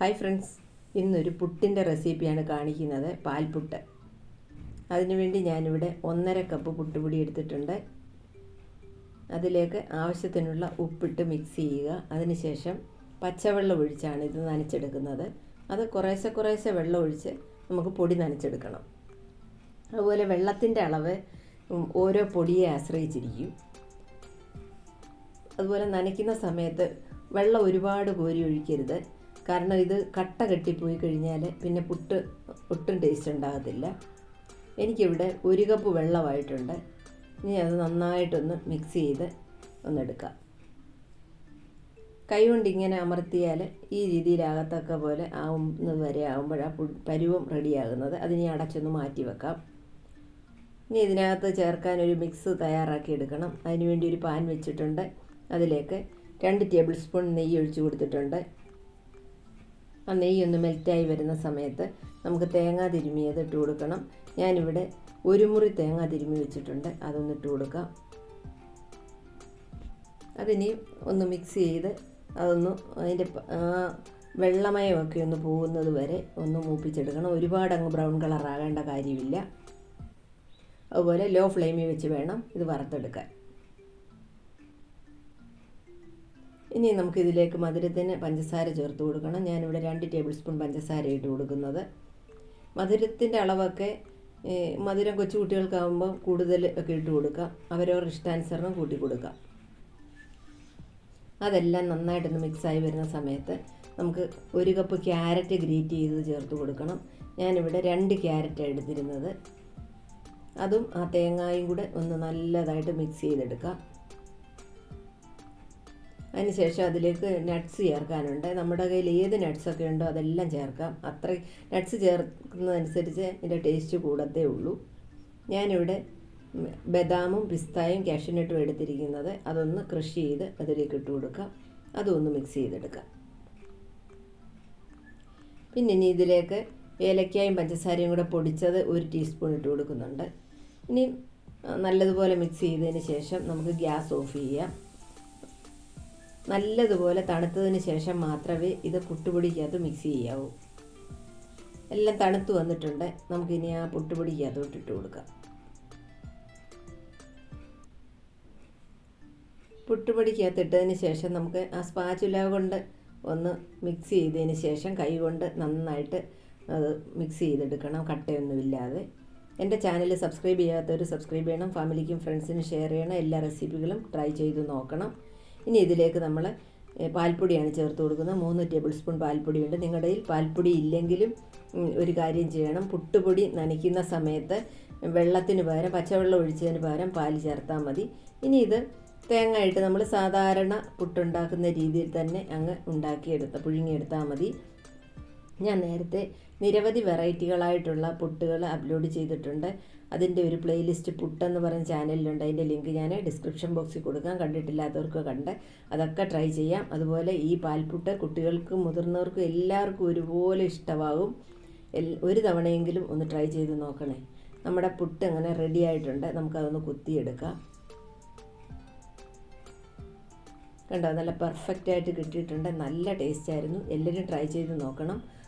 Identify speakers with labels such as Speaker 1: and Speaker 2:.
Speaker 1: Hi friends ഇന്നൊരു പുട്ടിന്റെ റെസിപ്പിയാണ് കാണിക്കുന്നത് പാൽപുട്ട്. അതിനുവേണ്ടി ഞാനിവിടെ ഒന്നര കപ്പ് പുട്ടുപൊടി എടുത്തിട്ടുണ്ട്. അതിലേക്ക് ആവശ്യത്തിനുള്ള ഉപ്പിട്ട് മിക്സ് ചെയ്യുക. അതിനുശേഷം പച്ചവെള്ളം ഒഴിച്ചാണ് ഇത് നനച്ചെടുക്കുന്നത്. അത് കുറേശ്ശെ കുറേശ്ശെ വെള്ളം ഒഴിച്ച് നമുക്ക് പൊടി നനച്ചെടുക്കണം. അതുപോലെ വെള്ളത്തിന്റെ അളവ് ഓരോ പൊടിയെ ആശ്രയിച്ചിരിക്കും. അതുപോലെ നനയ്ക്കുന്ന സമയത്ത് വെള്ളം ഒരുപാട് കോരി ഒഴിക്കരുത്. കാരണം ഇത് കട്ട കെട്ടിപ്പോയി കഴിഞ്ഞാൽ പിന്നെ പുട്ട് ഒട്ടും ടേസ്റ്റ് ഉണ്ടാകത്തില്ല. എനിക്കിവിടെ ഒരു കപ്പ് വെള്ളമായിട്ടുണ്ട്. ഇനി അത് നന്നായിട്ടൊന്ന് മിക്സ് ചെയ്ത് ഒന്നെടുക്കാം. കൈ കൊണ്ട് ഇങ്ങനെ അമർത്തിയാൽ ഈ രീതിയിലാകത്തക്ക പോലെ ആവുന്നത് വരെ ആകുമ്പോഴാണ് പരുവം റെഡിയാകുന്നത് അതിനി അടച്ചൊന്ന് മാറ്റി വെക്കാം. ഇനി ഇതിനകത്ത് ചേർക്കാൻ ഒരു മിക്സ് തയ്യാറാക്കി എടുക്കണം. അതിനുവേണ്ടി ഒരു പാൻ വെച്ചിട്ടുണ്ട്. അതിലേക്ക് രണ്ട് ടേബിൾ സ്പൂൺ നെയ്യ് ഒഴിച്ച് കൊടുത്തിട്ടുണ്ട്. ആ നെയ്യ് ഒന്ന് മെൽറ്റായി വരുന്ന സമയത്ത് നമുക്ക് തേങ്ങ തിരുമിയത് ഇട്ട് കൊടുക്കണം. ഞാനിവിടെ ഒരു മുറി തേങ്ങ തിരുമി വെച്ചിട്ടുണ്ട്. അതൊന്ന് ഇട്ട് കൊടുക്കാം. അതിനി ഒന്ന് മിക്സ് ചെയ്ത് അതൊന്ന് അതിന്റെ വെള്ളമയമൊക്കെ ഒന്ന് പോകുന്നത് വരെ ഒന്ന് മൂപ്പിച്ചെടുക്കണം. ഒരുപാട് അങ്ങ് ബ്രൗൺ കളർ ആകേണ്ട കാര്യമില്ല. അതുപോലെ ലോ ഫ്ലെയിമിൽ വെച്ച് വേണം ഇത് വറുത്തെടുക്കാൻ. ഇനി നമുക്ക് ഇതിലേക്ക് മധുരത്തിന് പഞ്ചസാര ചേർത്ത് കൊടുക്കണം. ഞാനിവിടെ രണ്ട് ടേബിൾ സ്പൂൺ പഞ്ചസാര ഇട്ട് കൊടുക്കുന്നത്. മധുരത്തിന്റെ അളവൊക്കെ മധുരം കൊച്ചു കുട്ടികൾക്കാകുമ്പോൾ കൂടുതൽ ഒക്കെ ഇട്ട് കൊടുക്കാം അവരവരുടെ ഇഷ്ടാനുസരണം കൂട്ടി കൊടുക്കാം അതെല്ലാം നന്നായിട്ടൊന്ന് മിക്സായി വരുന്ന സമയത്ത് നമുക്ക് ഒരു കപ്പ് ക്യാരറ്റ് ഗ്രേറ്റ് ചെയ്ത് ചേർത്ത് കൊടുക്കണം. ഞാനിവിടെ രണ്ട് ക്യാരറ്റാണ് എടുത്തിരുന്നത്. അതും ആ തേങ്ങായും കൂടെ ഒന്ന് നല്ലതായിട്ട് മിക്സ് ചെയ്തെടുക്കാം. അതിനുശേഷം അതിലേക്ക് നട്ട്സ് ചേർക്കാനുണ്ട്. നമ്മുടെ കയ്യിൽ ഏത് നട്ട്സൊക്കെ ഉണ്ടോ അതെല്ലാം ചേർക്കാം. അത്ര നട്ട്സ് ചേർക്കുന്നതനുസരിച്ച് ഇതിന്റെ ടേസ്റ്റ് കൂടത്തേ ഉള്ളൂ. ഞാനിവിടെ ബദാമും പിസ്തായും കാഷ്യനട്ടും എടുത്തിരിക്കുന്നത്. അതൊന്ന് ക്രഷ് ചെയ്ത് അതിലേക്ക് ഇട്ട് കൊടുക്കാം. അതൊന്ന് മിക്സ് ചെയ്തെടുക്കാം. പിന്നെ ഇനി ഇതിലേക്ക് ഏലക്കായും പഞ്ചസാരയും കൂടെ പൊടിച്ചത് ഒരു ടീസ്പൂൺ ഇട്ട് കൊടുക്കുന്നുണ്ട്. ഇനി നല്ലതുപോലെ മിക്സ് ചെയ്തതിന് ശേഷം നമുക്ക് ഗ്യാസ് ഓഫ് ചെയ്യാം. നല്ലതുപോലെ തണുത്തതിന് ശേഷം മാത്രമേ ഇത് പുട്ടുപൊടിക്കകത്ത് മിക്സ് ചെയ്യാവൂ. എല്ലാം തണുത്ത് വന്നിട്ടുണ്ട്. നമുക്കിനി ആ പുട്ടുപൊടിക്കകത്തോട്ട് ഇട്ട് കൊടുക്കാം. പുട്ടുപൊടിക്കകത്ത് ഇട്ടതിന് ശേഷം നമുക്ക് ആ സ്പാച്ചുല കൊണ്ട് ഒന്ന് മിക്സ് ചെയ്തതിന് ശേഷം കൈ കൊണ്ട് നന്നായിട്ട് അത് മിക്സ് ചെയ്തെടുക്കണം. കട്ടയൊന്നുമില്ലാതെ. എന്റെ ചാനൽ സബ്സ്ക്രൈബ് ചെയ്യാത്തവർ സബ്സ്ക്രൈബ് ചെയ്യണം. ഫാമിലിക്കും ഫ്രണ്ട്സിനും ഷെയർ ചെയ്യണം. എല്ലാ റെസിപ്പികളും ട്രൈ ചെയ്ത് നോക്കണം. ഇനി ഇതിലേക്ക് നമ്മൾ പാൽപ്പൊടിയാണ് ചേർത്ത് കൊടുക്കുന്നത്. മൂന്ന് ടേബിൾ സ്പൂൺ പാൽപ്പൊടിയുണ്ട്. നിങ്ങളുടെ കയ്യിൽ പാൽപ്പൊടി ഇല്ലെങ്കിലും ഒരു കാര്യം ചെയ്യണം. പുട്ടുപൊടി നനയ്ക്കുന്ന സമയത്ത് വെള്ളത്തിന് പകരം പച്ചവെള്ളം ഒഴിച്ചതിന് പകരം പാൽ ചേർത്താൽ മതി. ഇനി ഇത് തേങ്ങ ഇട്ട് നമ്മൾ സാധാരണ പുട്ടുണ്ടാക്കുന്ന രീതിയിൽ തന്നെ അങ്ങ് ഉണ്ടാക്കിയെടുത്ത പുഴുങ്ങിയെടുത്താൽ മതി. ഞാൻ നേരത്തെ നിരവധി വെറൈറ്റികളായിട്ടുള്ള പുട്ടുകൾ അപ്ലോഡ് ചെയ്തിട്ടുണ്ട്. അതിന്റെ ഒരു പ്ലേലിസ്റ്റ് പുട്ടെന്ന് പറഞ്ഞ ചാനലിലുണ്ട്. അതിന്റെ ലിങ്ക് ഞാൻ ഡിസ്ക്രിപ്ഷൻ ബോക്സിൽ കൊടുക്കാം. കണ്ടിട്ടില്ലാത്തവർക്ക് കണ്ട് അതൊക്കെ ട്രൈ ചെയ്യാം. അതുപോലെ ഈ പാൽപുട്ട് കുട്ടികൾക്കും മുതിർന്നവർക്കും എല്ലാവർക്കും ഒരുപോലെ ഇഷ്ടമാകും ഒരു തവണയെങ്കിലും ഒന്ന് ട്രൈ ചെയ്ത് നോക്കണേ. നമ്മുടെ പുട്ട് അങ്ങനെ റെഡി ആയിട്ടുണ്ട്. നമുക്കതൊന്ന് കുത്തിയെടുക്കാം. കണ്ടോ? നല്ല പെർഫെക്റ്റ് ആയിട്ട് കിട്ടിയിട്ടുണ്ട്. നല്ല ടേസ്റ്റ് ആയിരുന്നു. എല്ലാവരും ട്രൈ ചെയ്ത് നോക്കണം.